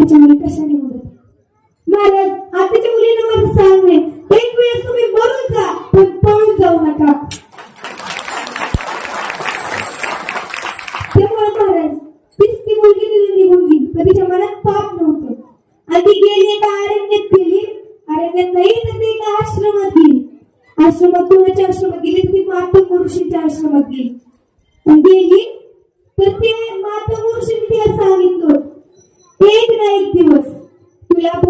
आताच्या मुली कशाने बोलत महाराज आताच्या मुलींना माझं सांगणे. एक वेळेस तुम्ही मरून जा पण पळून जाऊ नका. त्यामुळे महाराज तीच ती मुलगी तिला निघून गेली पण तिच्या मनात पाप नव्हतं. आणि ती गेली एका अरण्यात गेली? अरण्यात नाही तर ती एका आश्रमात गेली. आश्रमात कोणाच्या आश्रमात गेली तर ती मातंग पुरुषीच्या आश्रमात गेली. आणि गेली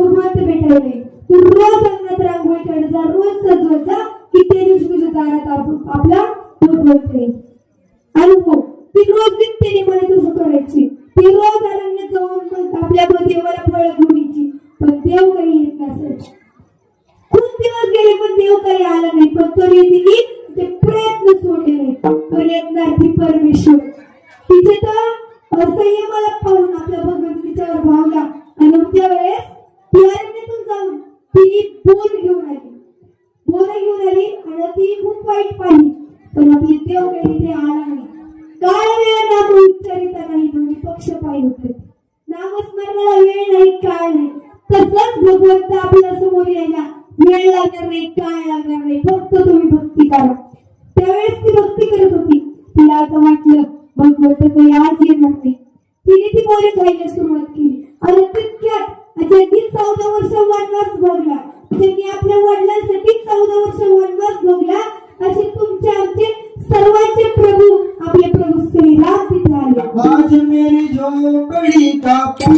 तुला भगवंत भेटायला. तू रोज अंगणात रांगोळी काढ जा रोज सजवत जा की ते दिवशी तुझ्या दारात आपला भगवंत येईल आणि हो ती रोज नित्यने मला तसं करायची. ती रोज अरण्यात जाऊन आपल्या देवाला फळ घेऊन पण देव काही येत नसायचे. खूप दिवस गेले पण देव काही आला नाही. पण तरी तिने ते प्रयत्न सोडले नाही प्रयत्नार्थी परमेश्वर. तिचे तर असह्य मला पाहून आपल्या भगवंतीच्यावर भावला. आणि मग त्यावेळेस ती अरण्यातून जाऊन तिने बोल घेऊन आली बोल घेऊन झालं ती खूप वाईट पाहिली पण आपली देव काही तिथे आला नाही. काय वेळ ना नाम उच्चारिता नाही दोन्ही पक्ष पाय होते नामस्मरणाला वेळ नाही काळ नाही. तसंच भगवंत आपल्यासमोर यायला वेळ लागणार नाही काळ लागणार नाही. फक्त तुम्ही भक्ती करा. त्यावेळेस ती भक्ती करत होती. तिला असं वाटलं भगवंत काही आज येणार नाही. तिने ती बोले खायला सुरुवात केली. आणि तितक्यात ज्यांनी चौदा वर्ष वनवास भोगला. त्यांनी आपल्या वडिलांसाठी चौदा वर्ष आज मेरी جو का تاپا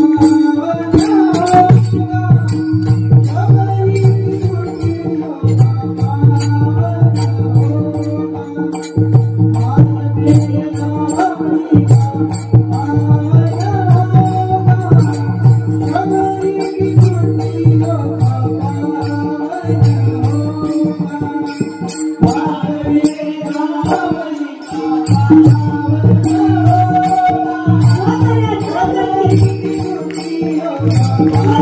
او تا